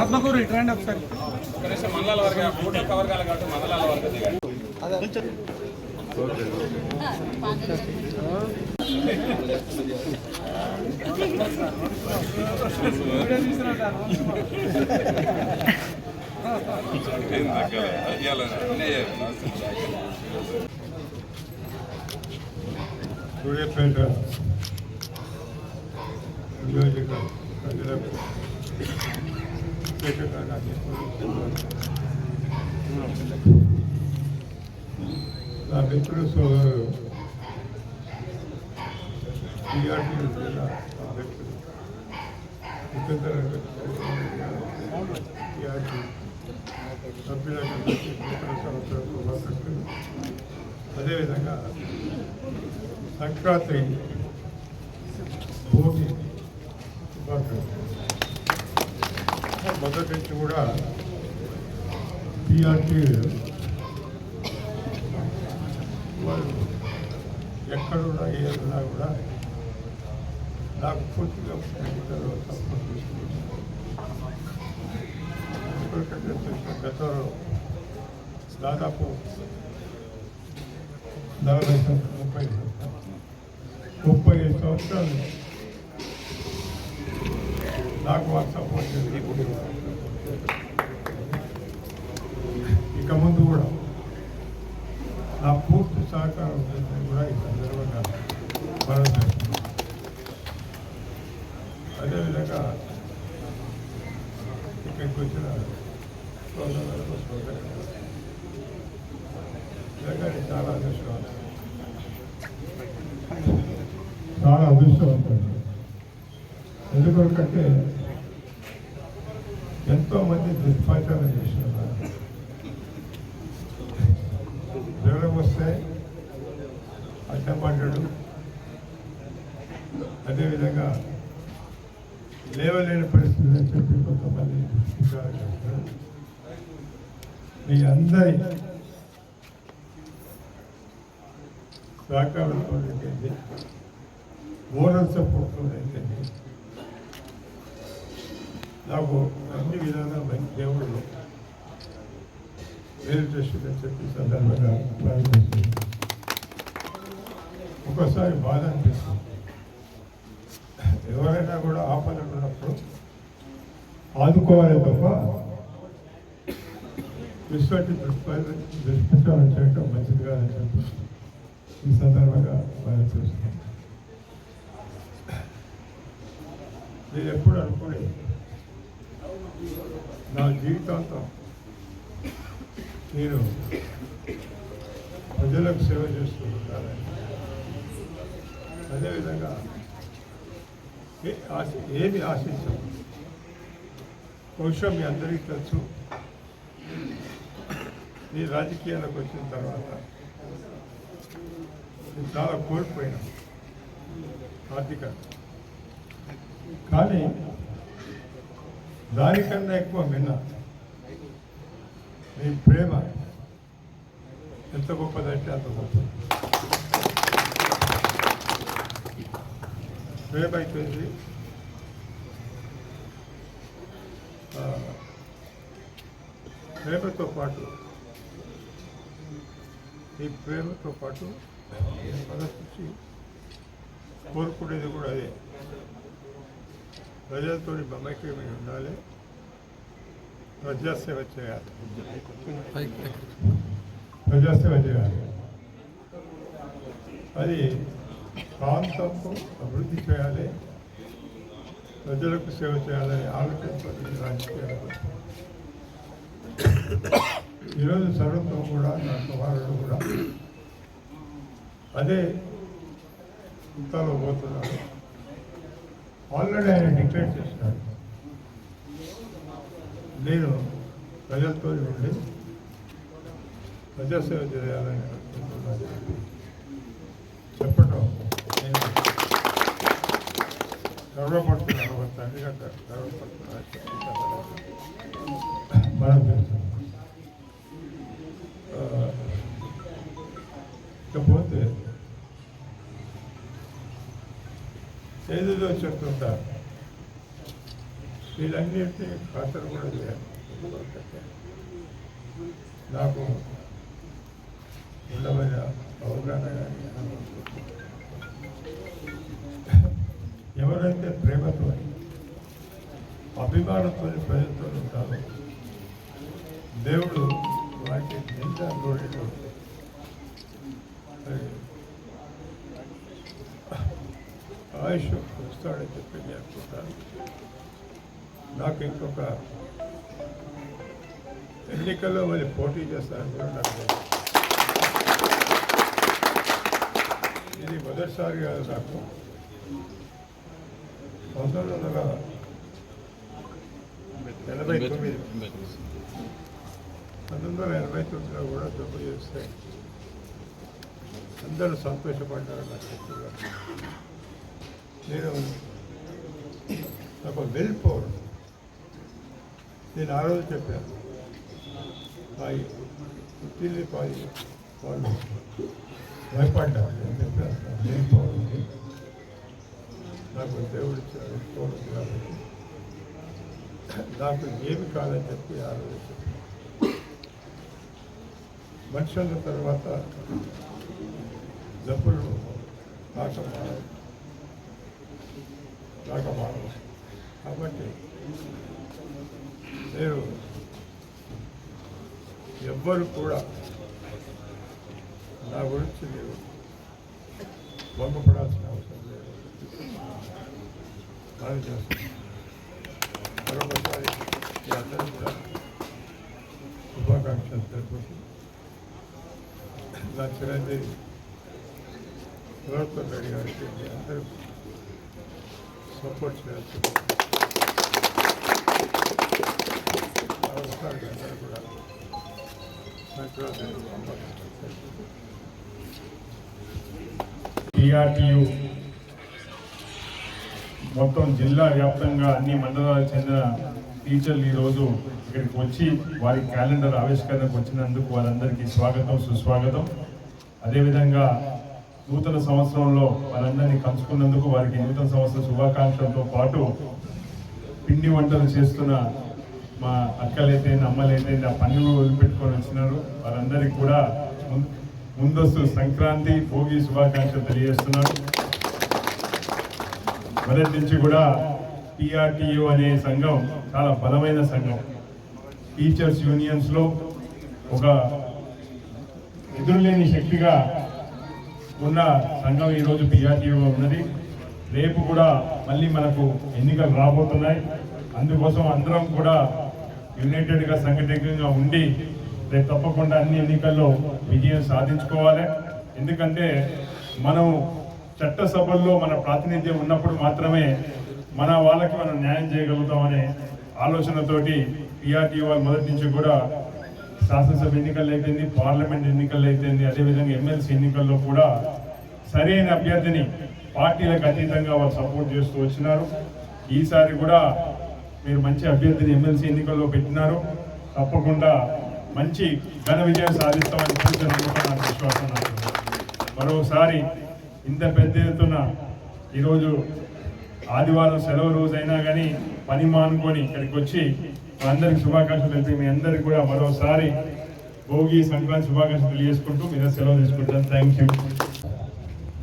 ఆత్మకూరు ఇట్రండి ఒకసారి కనీసం మండలాల వరకు మూడు కవర్ కాబట్టి మండలాల వరకు దిగండి నియోజక ప్రజలకు ప్రత్యేకంగా నా నా మిత్రుడు సోదరుడు టీఆర్టీ జిల్లా అధ్యక్షుడు ఉపేంద్ర టీఆర్టీ శుభాకాంక్షలు అదేవిధంగా సంక్రాంతి భూమి శుభాకాంక్షలు మొదటి నుంచి కూడా టీఆర్టీ వాళ్ళు ఎక్కడున్నా ఏదన్నా కూడా నాకు పూర్తిగా ఎన్నికల్లో సపోర్ట్ గతంలో దాదాపు నలభై సంవత్సరాలు ముప్పై ముప్పై ఐదు సంవత్సరాలు నాకు వాళ్ళు సపోర్ట్ చేసి ఇక ముందు కూడా నా పూర్తి సహకారం ఉంటుందని కూడా ఈ సందర్భంగా మనం చేస్తున్నాం అదేవిధంగా ఇక్కడికి వచ్చిన సోదరులకు సోదరులు నిజంగానే చాలా అదృష్టం చాలా అదృష్టవంతులు. ఎందుకంటే ఎంతోమంది దుష్పాచారం చేస్తున్నారు. అడ్డపడ్డాడు అదేవిధంగా లేవలేని పరిస్థితి అని చెప్పి కొంతమంది మీ అందరి సహకారంతో అయితే మోరల్ సపోర్ట్తో అయితే నాకు అన్ని విధాలా మంచి దేవుళ్ళు. వేరు చేస్తుందని చెప్పి సందర్భంగా ఒక్కోసారి బాధ అనిపిస్తుంది. ఎవరైనా కూడా ఆపదలు ఉన్నప్పుడు ఆదుకోవాలి తప్ప విశ్వటి దుష్పరి దుష్ప్రచారం చేయడం మంచిది కాదని చెప్పి ఈ సందర్భంగా భావిస్తున్నాను నేను ఎప్పుడు అనుకునే నా జీవితాంతం నేను ప్రజలకు సేవ చేస్తూ ఉంటానని అదేవిధంగా ఆశ ఏమి ఆశించాం? బహుశా మీ అందరికీ తెలుసు. ఈ రాజకీయాలకు వచ్చిన తర్వాత నేను చాలా కోల్పోయినా ఆర్థిక. కానీ దానికన్నా ఎక్కువ మిన్న మీ ప్రేమ ఎంత గొప్పదంటే అంత గొప్పది. ప్రేమ అయిపోయింది ఆ, ప్రేమతో పాటు ఈ ప్రేమతో పాటు మనసు కోరుకునేది కూడా అదే ప్రజలతో మమైక్యమై ఉండాలి ప్రజాసేవ చేయాలి ప్రజాసేవ చేయాలి అది ప్రాంతంకు అభివృద్ధి చేయాలి ప్రజలకు సేవ చేయాలని ఆలోచనతో ఈ రాజకీయాలకు ఈరోజు సర్వత్వం కూడా నా కుమారుడు కూడా అదే ఇంతలో పోతున్నాడు ఆల్రెడీ ఆయన డిక్లేర్ చేసినాడు నేను ప్రజలతో ఉండి ప్రజాసేవ చేయాలని చెప్పండి. గర్వపడుతున్నాను ఒక తండ్రిగా గర్వపడుతున్నాను మనం చేస్తాం ఆ, ఇకపోతే ఏదేదో చెప్తుంటారు వీళ్ళన్నింటినీ ఖాతరు కూడా చేయాలి నాకు ఉండమైన అవగాహన కానీ ఎవరైతే ప్రేమతో అభిమానంతో ప్రజలతో ఉంటారో దేవుడు వాటి నింద నోడిలో ఆయుష్ వస్తాడని చెప్పి నేను అనుకుంటాను. నాకు ఇంకొక ఎన్నికల్లో మళ్ళీ పోటీ చేస్తారని కూడా నాకు ఇది మొదటిసారిగా నాకు పంతొమ్మిది వందల ఎనభై తొమ్మిది పంతొమ్మిది వందల ఎనభై తొమ్మిదిలో కూడా జబ్బు చేస్తే అందరూ సంతోషపడ్డారు నాకు నేను నాకు వెల్ పవర్. నేను ఆ రోజు చెప్పాను మా పుట్టిల్లి పాయి వాళ్ళు భయపడ్డారు. నేను చెప్పాను వెల్ పవర్ నాకు దేవుడు ఇచ్చిన పవర్ కాబట్టి నాకు ఏమి కాదని చెప్పి ఆ మనుషుల తర్వాత జబ్బులు రాక మానవు రాక మానవు కాబట్టి నేను ఎవ్వరు కూడా నా గురించి మీరు వంగపడాల్సిన అవసరం లేదు మనం చేస్తాం మరొకసారి మీ అందరూ కూడా శుభాకాంక్షలు తెలుపుతూ నా చిరంజీవి గౌరవ రెడ్డి గారికి మీ అందరూ సపోర్ట్ చేయాల్సి అవసరాలు అందరూ కూడా సంక్రాంతి టిఆర్టీయు మొత్తం జిల్లా వ్యాప్తంగా అన్ని మండలాలకు చెందిన టీచర్లు ఈరోజు ఇక్కడికి వచ్చి వారి క్యాలెండర్ ఆవిష్కరణకు వచ్చినందుకు వారందరికీ స్వాగతం సుస్వాగతం. అదేవిధంగా నూతన సంవత్సరంలో వారందరినీ కలుసుకున్నందుకు వారికి నూతన సంవత్సర శుభాకాంక్షలతో పాటు పిండి వంటలు చేస్తున్న మా అక్కలైతే అమ్మలైతే ఆ పనులు వదిలిపెట్టుకొని వచ్చినారు. వారందరికీ కూడా ముం- ముందస్తు సంక్రాంతి భోగి శుభాకాంక్షలు తెలియజేస్తున్నాను. మొదటి నుంచి కూడా టిఆర్టీయు అనే సంఘం చాలా బలమైన సంఘం. టీచర్స్ యూనియన్స్లో ఒక ఎదురులేని శక్తిగా ఉన్న సంఘం ఈరోజు పిఆర్టీయూగా ఉన్నది. రేపు కూడా మళ్ళీ మనకు ఎన్నికలు రాబోతున్నాయి. అందుకోసం అందరం కూడా యునైటెడ్గా సంఘటితంగా ఉండి రేపు తప్పకుండా అన్ని ఎన్నికల్లో విజయం సాధించుకోవాలి. ఎందుకంటే మనం చట్టసభల్లో మన ప్రాతినిధ్యం ఉన్నప్పుడు మాత్రమే మన వాళ్ళకి మనం న్యాయం చేయగలుగుతామనే ఆలోచనతోటి పిఆర్టీ వాళ్ళు మొదటి నుంచి కూడా శాసనసభ ఎన్నికలు అయిపోయింది పార్లమెంట్ ఎన్నికలు అయితేంది అదేవిధంగా ఎమ్మెల్సీ ఎన్నికల్లో కూడా సరైన అభ్యర్థిని పార్టీలకు అతీతంగా వాళ్ళు సపోర్ట్ చేస్తూ వచ్చినారు. ఈసారి కూడా మీరు మంచి అభ్యర్థిని ఎమ్మెల్సీ ఎన్నికల్లో పెట్టినారు. తప్పకుండా మంచి ఘన విజయం సాధిస్తామని పూర్తి విశ్వాసం మరోసారి ఇంత పెద్ద ఎత్తున ఈరోజు ఆదివారం సెలవు రోజు అయినా కానీ పని మానుకొని ఇక్కడికి వచ్చి అందరికి శుభాకాంక్షలు తెలిపి మీ అందరికి కూడా మరోసారి భోగి సంక్రాంతి శుభాకాంక్షలు తెలియజేసుకుంటూ మీద సెలవు తీసుకుంటాను థ్యాంక్ యూ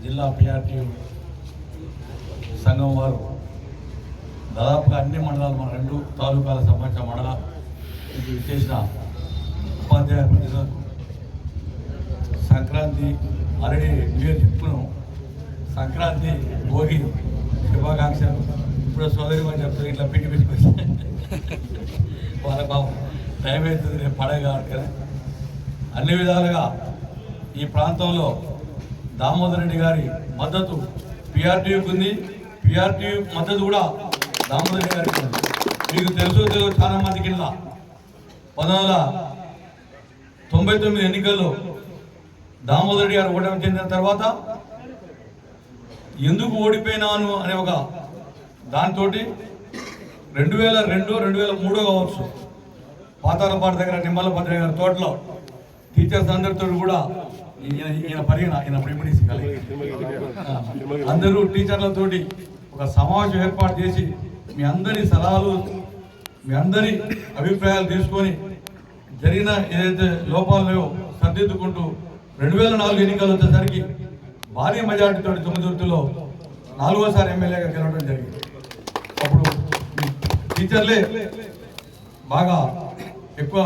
జిల్లా పిఆర్టీ సంఘం వారు దాదాపుగా అన్ని మండలాలు మన రెండు తాలూకాల సంబంధించిన మండల చేసిన ఉపాధ్యాయ సంక్రాంతి ఆల్రెడీ న్యూ ఇయర్ చెప్పుకున్నాం సంక్రాంతి భోగి శుభాకాంక్షలు. ఇప్పుడు సోదరి అని చెప్తారు ఇట్లా పిండి పెట్టుకొచ్చి వాళ్ళ పాపం టైం అవుతుంది రేపు పడగా కదా. అన్ని విధాలుగా ఈ ప్రాంతంలో దామోదర్ రెడ్డి గారి మద్దతు పిఆర్టీయూకి ఉంది. పిఆర్టీ మద్దతు కూడా దామోదర్ రెడ్డి గారికి ఉంది. మీకు తెలుసు తెలుసు చాలా మంది కింద. పంతొమ్మిది వందల తొంభై తొమ్మిది ఎన్నికల్లో దామోదర్ రెడ్డి గారు ఓటమి చెందిన తర్వాత ఎందుకు ఓడిపోయినాను అనే ఒక దాంతో రెండు వేల రెండు రెండు వేల మూడో కావచ్చు. పాతాలపాడు దగ్గర నిమ్మలపద్ర గారి తోటలో టీచర్స్ అందరితో కూడా ఈయన ఈయన పరిగణ ఈయన ప్రిమిడిసి అందరూ టీచర్లతోటి ఒక సమావేశం ఏర్పాటు చేసి మీ అందరి సలహాలు మీ అందరి అభిప్రాయాలు తీసుకొని జరిగిన ఏదైతే లోపాలు లేవో సర్దిద్దుకుంటూ రెండు వేల నాలుగు ఎన్నికలు వచ్చేసరికి భారీ మెజార్టీతో తొమ్మిదిలో నాలుగోసారి ఎమ్మెల్యేగా గెలవడం జరిగింది. అప్పుడు టీచర్లే బాగా ఎక్కువ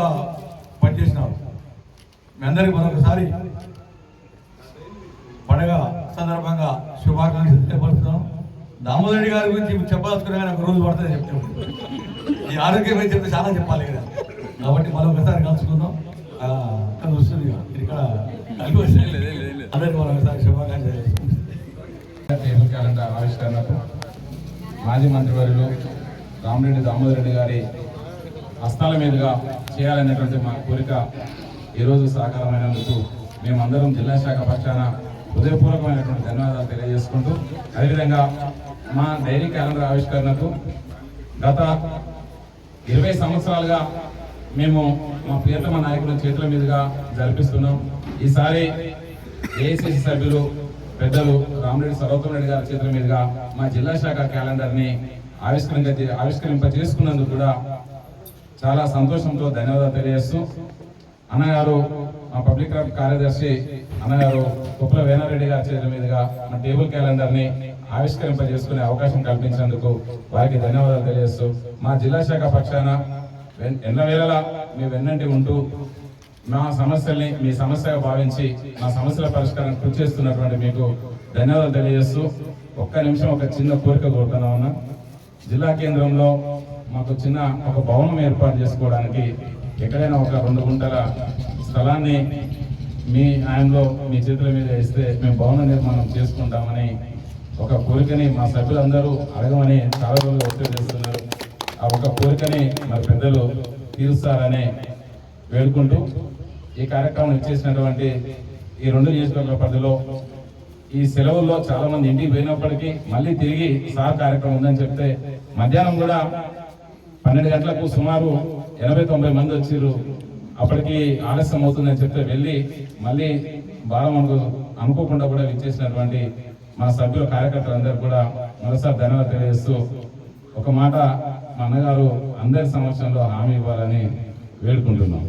పనిచేసినారు. మీ అందరికీ మరొకసారి పండగ సందర్భంగా శుభాకాంక్షలు తెలియపరుస్తున్నాను. దామోదరెడ్డి గారి గురించి చెప్పాల్సుకున్నా కానీ ఒక రోజు పడుతుంది చెప్తాను ఈ ఆరోగ్యం గురించి చెప్తే చాలా చెప్పాలి కదా. కాబట్టి మరొకసారి కలుసుకుందాం. ఇక్కడ వస్తుంది ఇక్కడ కలిపి వస్తుంది. అందరికీ మరొకసారి శుభాకాంక్షలు తెలియజేస్తున్నాను. టేబుల్ క్యాలెండర్ ఆవిష్కరణకు మాజీ మంత్రివర్యులు రామరెడ్డి దామోదరెడ్డి గారి హస్తాల మీదుగా చేయాలనేటువంటి మా కోరిక ఈరోజు సాకారమైనందుకు మేమందరం జిల్లా శాఖ పక్షాన హృదయపూర్వకమైనటువంటి ధన్యవాదాలు తెలియజేసుకుంటూ అదేవిధంగా మా డైరీ క్యాలెండర్ ఆవిష్కరణకు గత ఇరవై సంవత్సరాలుగా మేము మా ప్రియతమ నాయకుల చేతుల మీదుగా జరిపిస్తున్నాం. ఈసారి ఏఐసిసి సభ్యులు పెద్దలు రామరెడ్డి సర్వోత్తమ రెడ్డి గారి చేతుల మీదుగా మా జిల్లా శాఖ క్యాలెండర్ని ఆవిష్కరింప ఆవిష్కరింప చేసుకున్నందుకు కూడా చాలా సంతోషంతో ధన్యవాదాలు తెలియజేస్తూ అన్నగారు మా పబ్లిక్ క్రాఫ్ట్ కార్యదర్శి అన్నగారు కుప్పల వేనారెడ్డి గారి చేతుల మీదుగా మా టేబుల్ క్యాలెండర్ని ఆవిష్కరింప చేసుకునే అవకాశం కల్పించినందుకు వారికి ధన్యవాదాలు తెలియజేస్తూ మా జిల్లా శాఖ పక్షాన వెన్- ఎన్నవేళలా మీ వెన్నంటి ఉంటూ మా సమస్యల్ని మీ సమస్యగా భావించి మా సమస్యల పరిష్కారం కృషి చేస్తున్నటువంటి మీకు ధన్యవాదాలు తెలియజేస్తూ ఒక్క నిమిషం ఒక చిన్న కోరిక కోరుతున్నా ఉన్నా జిల్లా కేంద్రంలో మాకు చిన్న ఒక భవనం ఏర్పాటు చేసుకోవడానికి ఎక్కడైనా ఒక రెండు గుంటల స్థలాన్ని మీ ఆయనలో మీ చేతుల మీద ఇస్తే మేము భవన నిర్మాణం చేసుకుంటామని ఒక కోరికని మా సభ్యులందరూ అడగమని చాలా రోజులు ఒత్తిడి చేస్తున్నారు. ఆ ఒక కోరికని మా పెద్దలు తీరుస్తారని వేడుకుంటూ ఈ కార్యక్రమం ఇచ్చేసినటువంటి ఈ రెండు నియోజకవర్గ పరిధిలో ఈ సెలవుల్లో చాలా మంది ఇంటికి పోయినప్పటికీ మళ్ళీ తిరిగి సార్ కార్యక్రమం ఉందని చెప్తే మధ్యాహ్నం కూడా పన్నెండు గంటలకు సుమారు ఎనభై తొంభై మంది వచ్చారు అప్పటికి ఆలస్యం అవుతుందని చెప్తే వెళ్ళి మళ్ళీ బాగా మనకు అనుకోకుండా కూడా విచ్చేసినటువంటి మా సభ్యుల కార్యకర్తలందరూ కూడా మరోసారి ధన్యవాదాలు తెలియజేస్తూ ఒక మాట మా అన్నగారు అందరి సమక్షంలో హామీ ఇవ్వాలని వేడుకుంటున్నాం.